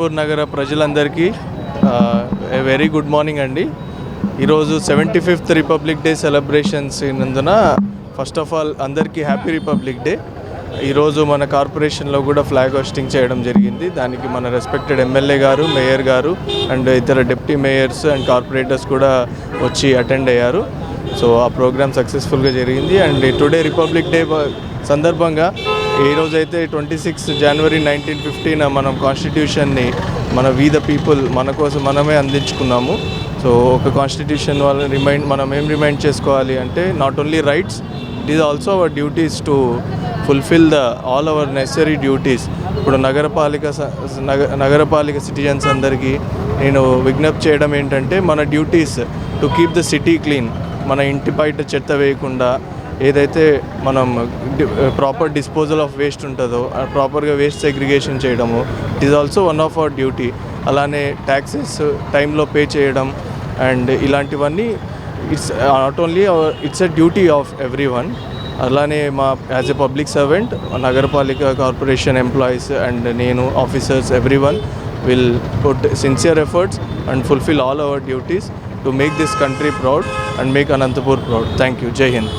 Poor నగర ప్రజలందరికీ very good morning అండి. ఈరోజు seventy fifth republic day celebrations నందున first of all అందరికీ హ్యాపీ రిపబ్లిక్ డే. ఈరోజు మన కార్పొరేషన్లో కూడా ఫ్లాగ్ హోస్టింగ్ చేయడం జరిగింది. దానికి మన రెస్పెక్టెడ్ ఎమ్మెల్యే గారు మేయర్ గారు అండ్ ఇతర డిప్యూటీ మేయర్స్ అండ్ కార్పొరేటర్స్ కూడా వచ్చి అటెండ్ అయ్యారు. సో ఆ ప్రోగ్రామ్ సక్సెస్ఫుల్గా జరిగింది. అండ్ టుడే రిపబ్లిక్ డే సందర్భంగా ఈ రోజైతే twenty six January nineteen fifteen మనం కాన్స్టిట్యూషన్ని మన వీ ద పీపుల్ మన కోసం మనమే అందించుకున్నాము. సో ఒక కాన్స్టిట్యూషన్ వాళ్ళని రిమైండ్ మనం ఏం రిమైండ్ చేసుకోవాలి అంటే not only rights it is also our duties to fulfil the all our necessary duties ఇప్పుడు నగరపాలిక స- నగ నగరపాలిక సిటిజన్స్ అందరికీ నేను విజ్ఞప్తి చేయడం ఏంటంటే మన duties to keep the city clean మన ఇంటి బయట చెత్త వేయకుండా ఏదైతే మనం ప్రాపర్ డిస్పోజల్ ఆఫ్ వేస్ట్ ఉంటుందో ప్రాపర్గా వేస్ట్ సెగ్రిగేషన్ చేయడము it is also one of our duty అలానే ట్యాక్సెస్ టైంలో పే చేయడం అండ్ ఇలాంటివన్నీ it's not only it's a duty of every one అలానే మా యాజ్ ఎ పబ్లిక్ సర్వెంట్ నగరపాలిక కార్పొరేషన్ ఎంప్లాయీస్ అండ్ నేను officers every one will put sincere efforts and fulfil all our duties to make this country proud and make Anantapur proud thank you Jai Hind